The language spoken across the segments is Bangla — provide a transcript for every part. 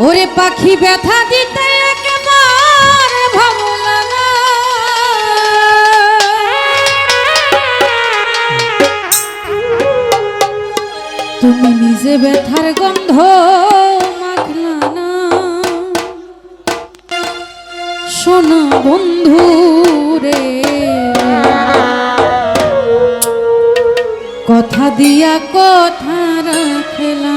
ওরে পাখি ব্যথা দিতে তুমি নিজে ব্যথার গন্ধ মাখলা শোনা বন্ধু রে। কথা দিয়া কথা রাখলা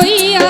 roia